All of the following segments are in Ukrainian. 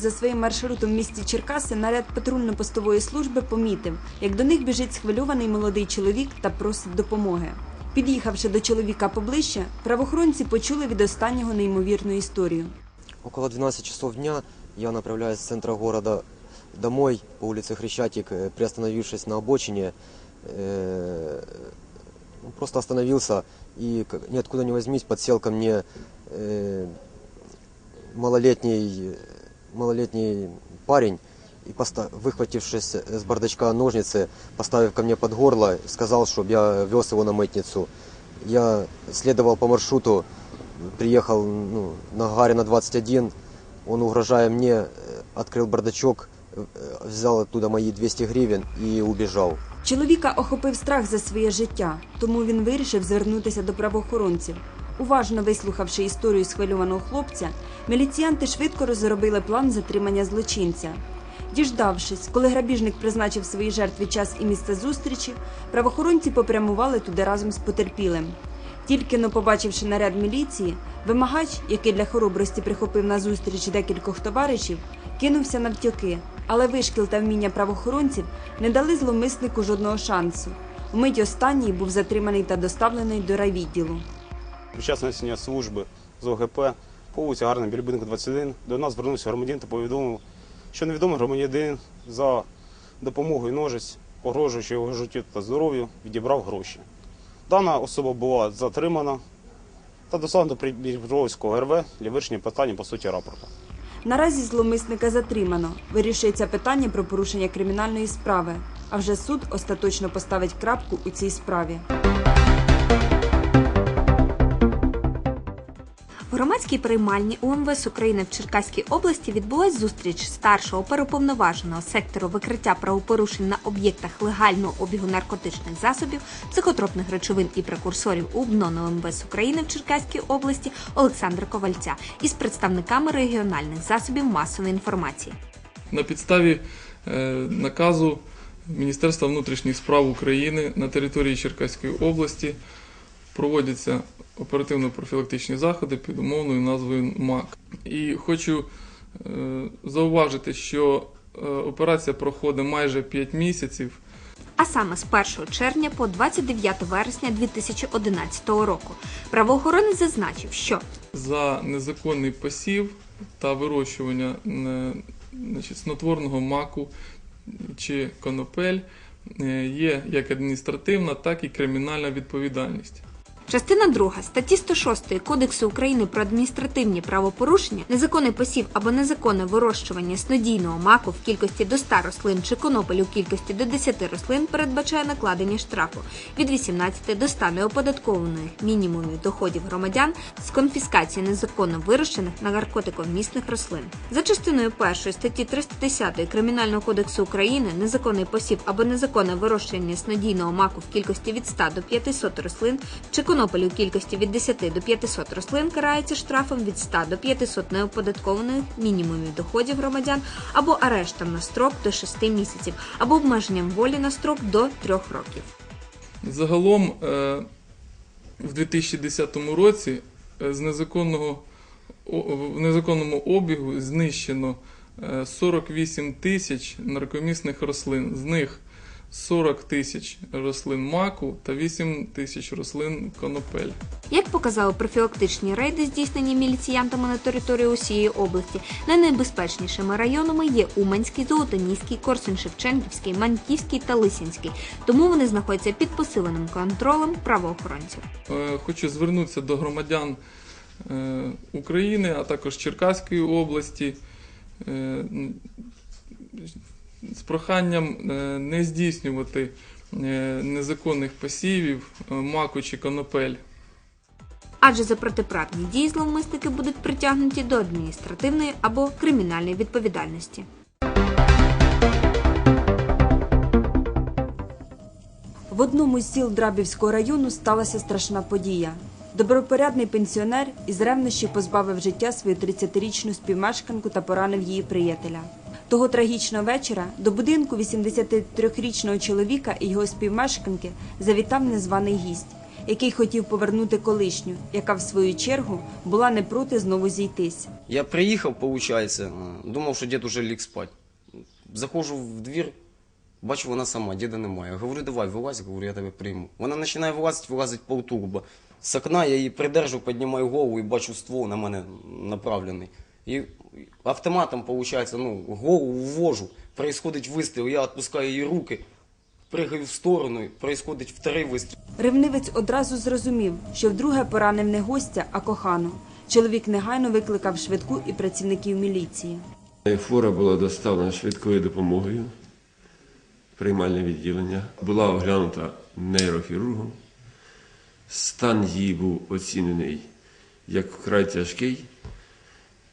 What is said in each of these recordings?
за своїм маршрутом в місті Черкаси, наряд патрульно-постової служби помітив, як до них біжить схвильований молодий чоловік та просить допомоги. Під'їхавши до чоловіка поближче, правоохоронці почули від останнього неймовірну історію. Около 12 часов дня я направляюсь с центра города домой по улице Хрещатик, э, приостановившись на обочине, э, ну, просто остановился и к- ниоткуда не возьмись подсел ко мне э, малолетний, малолетний парень и поста- выхватившись с бардачка ножницы, поставив ко мне под горло, сказал, чтобы я вез его на мытницу. Я следовал по маршруту, приехал ну, на Гарина 21, он, угрожая мне, э, открыл бардачок, э, взял оттуда мои 200 гривен и убежал. Чоловіка охопив страх за своє життя, тому він вирішив звернутися до правоохоронців. Уважно вислухавши історію схвильованого хлопця, міліціянти швидко розробили план затримання злочинця. Діждавшись, коли грабіжник призначив своїй жертві час і місце зустрічі, правоохоронці попрямували туди разом з потерпілим. Тільки но побачивши наряд міліції, вимагач, який для хоробрості прихопив на зустріч декількох товаришів, кинувся навтьоки, але вишкіл та вміння правоохоронців не дали зловмиснику жодного шансу. Вмить останній був затриманий та доставлений до райвідділу. Під час несення служби з ОГП по вулиці Гарна біля будинку 21 до нас звернувся громадянин та повідомив, що невідомий громадянин за допомогою ножиць, погрожуючи його життю та здоров'ю, відібрав гроші. Дана особа була затримана та доставлена до Придніпровського РВ для вирішення питання по суті рапорту. Наразі зловмисника затримано. Вирішується питання про порушення кримінальної справи. А вже суд остаточно поставить крапку у цій справі. Громадській приймальні УМВС України в Черкаській області відбулась зустріч старшого переповноваженого сектору викриття правопорушень на об'єктах легального обігу наркотичних засобів, психотропних речовин і прекурсорів УБНОН УМВС України в Черкаській області Олександра Ковальця із представниками регіональних засобів масової інформації. На підставі е, наказу Міністерства внутрішніх справ України на території Черкаської області проводяться оперативно-профілактичні заходи під умовною назвою МАК. І хочу е, зауважити, що е, операція проходить майже 5 місяців. а саме з 1 червня по 29 вересня 2011 року. Правоохоронець зазначив, що за незаконний посів та вирощування е, значить, снотворного маку чи конопель є як адміністративна, так і кримінальна відповідальність. Частина 2 статті 106 Кодексу України про адміністративні правопорушення, незаконний посів або незаконне вирощування снодійного маку в кількості до 100 рослин чи конопель у кількості до 10 рослин передбачає накладення штрафу від 18 до 100 неоподаткованих мінімумів доходів громадян з конфіскації незаконно вирощених на наркотиковмісних рослин. За частиною 1 статті 310 Кримінального кодексу України незаконний посів або незаконне вирощування снодійного маку в кількості від 100 до 500 рослин чи конопель у кількості від 10 до 500 рослин карається штрафом від 100 до 500 неоподаткованих мінімумів доходів громадян або арештом на строк до 6 місяців, або обмеженням волі на строк до 3 років. Загалом е, в 2010 році е, з незаконного в незаконному обігу знищено е, 48 тисяч наркомісних рослин. З них 40 тисяч рослин маку та 8 тисяч рослин конопель. Як показали профілактичні рейди, здійснені міліціянтами на території усієї області, найнебезпечнішими районами є Уманський, Золотоніський, Корсунь-Шевченківський, Маньківський та Лисінський. Тому вони знаходяться під посиленим контролем правоохоронців. Е, Хочу звернутися до громадян е, України, а також Черкаської області е, з проханням е, не здійснювати е, незаконних посівів е, маку чи конопель. Адже за протиправні дії зловмисники будуть притягнуті до адміністративної або кримінальної відповідальності. В одному з сіл Драбівського району сталася страшна подія. Добропорядний пенсіонер із ревнощів позбавив життя свою 30-річну співмешканку та поранив її приятеля. Того трагічного вечора до будинку 83-річного чоловіка і його співмешканки завітав незваний гість. який хотів повернути колишню, яка в свою чергу була не проти знову зійтись. Я приїхав, виходить, думав, що дід уже ліг спать. Заходжу в двір, бачу, вона сама, діда немає. Говорю, давай, вилазь, говорю, я тебе прийму. Вона починає вилазити, вилазить полтурба. З окна я її придержу, піднімаю голову і бачу ствол на мене направлений. І автоматом, виходить, ну, голову ввожу, происходить вистріл, я відпускаю її руки, пригаю в сторону, происходить вторий вистріл. Ревнивець одразу зрозумів, що вдруге поранив не гостя, а кохану. Чоловік негайно викликав швидку і працівників міліції. Фура була доставлена швидкою допомогою, приймальне відділення, була оглянута нейрохірургом. Стан її був оцінений як вкрай тяжкий,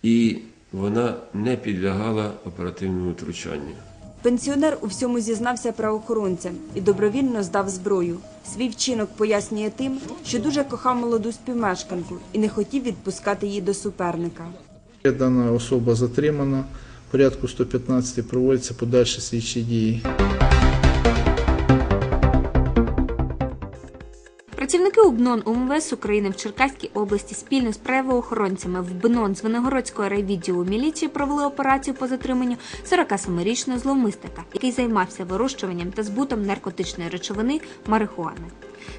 і вона не підлягала оперативному втручанню. Пенсіонер у всьому зізнався правоохоронцям і добровільно здав зброю. Свій вчинок пояснює тим, що дуже кохав молоду співмешканку і не хотів відпускати її до суперника. Дана особа затримана. В порядку 115 проводяться подальші слідчі дії. Працівники УБНОН УМВС України в Черкаській області спільно з правоохоронцями в БНОН з Виногородського райвідділу міліції провели операцію по затриманню 47-річного зловмисника, який займався вирощуванням та збутом наркотичної речовини марихуани.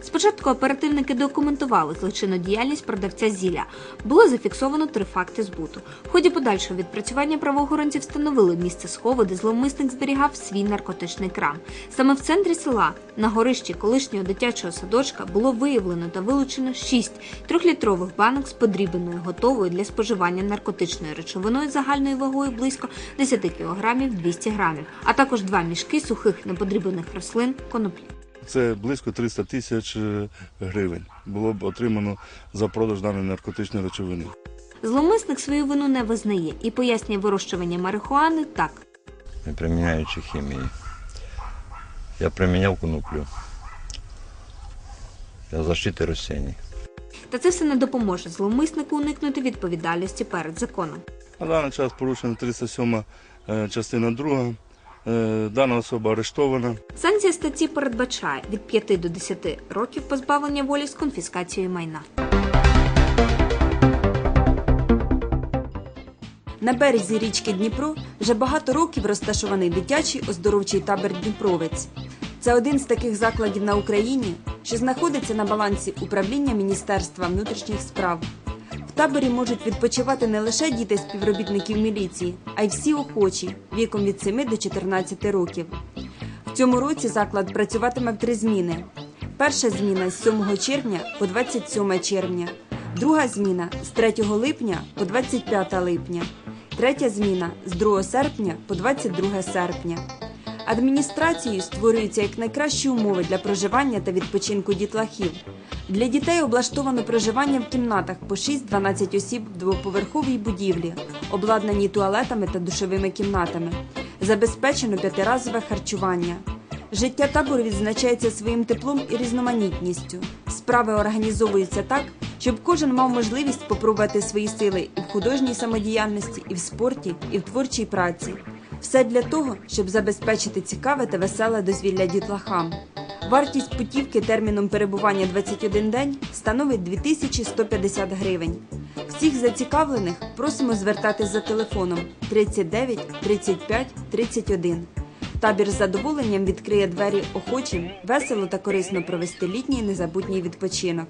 Спочатку оперативники документували злочинну діяльність продавця зілля. Було зафіксовано три факти збуту. В ході подальшого відпрацювання правоохоронці встановили місце схову, де зловмисник зберігав свій наркотичний крам. Саме в центрі села, на горищі колишнього дитячого садочка, було виявлено та вилучено шість трьохлітрових банок з подрібненою готовою для споживання наркотичною речовиною загальною вагою близько 10 кг 200 грамів, а також два мішки сухих неподріблених рослин коноплі. Це близько 300 тисяч е, гривень було б отримано за продаж даної наркотичної речовини. Зловмисник свою вину не визнає і пояснює вирощування марихуани так. не приміняючи хімії. Я приміняв коноплю для защити рослин. Та це все не допоможе зловмиснику уникнути відповідальності перед законом. На даний час порушена 307 е, частина 2. Дана особа арештована. Санкція статті передбачає від 5 до 10 років позбавлення волі з конфіскацією майна. На березі річки Дніпро вже багато років розташований дитячий оздоровчий табір Дніпровець. Це один з таких закладів на Україні, що знаходиться на балансі управління Міністерства внутрішніх справ. В таборі можуть відпочивати не лише діти співробітників міліції, а й всі охочі віком від 7 до 14 років. В цьому році заклад працюватиме в три зміни. Перша зміна з 7 червня по 27 червня, друга зміна з 3 липня по 25 липня, третя зміна з 2 серпня по 22 серпня. Адміністрацією створюються як найкращі умови для проживання та відпочинку дітлахів. Для дітей облаштовано проживання в кімнатах по 6-12 осіб в двоповерховій будівлі, обладнані туалетами та душовими кімнатами. Забезпечено п'ятиразове харчування. Життя табору відзначається своїм теплом і різноманітністю. Справи організовуються так, щоб кожен мав можливість попробувати свої сили і в художній самодіяльності, і в спорті, і в творчій праці. Все для того, щоб забезпечити цікаве та веселе дозвілля дітлахам. Вартість путівки терміном перебування 21 день становить 2150 гривень. Всіх зацікавлених просимо звертатись за телефоном 39 35 31. Табір з задоволенням відкриє двері охочим, весело та корисно провести літній незабутній відпочинок.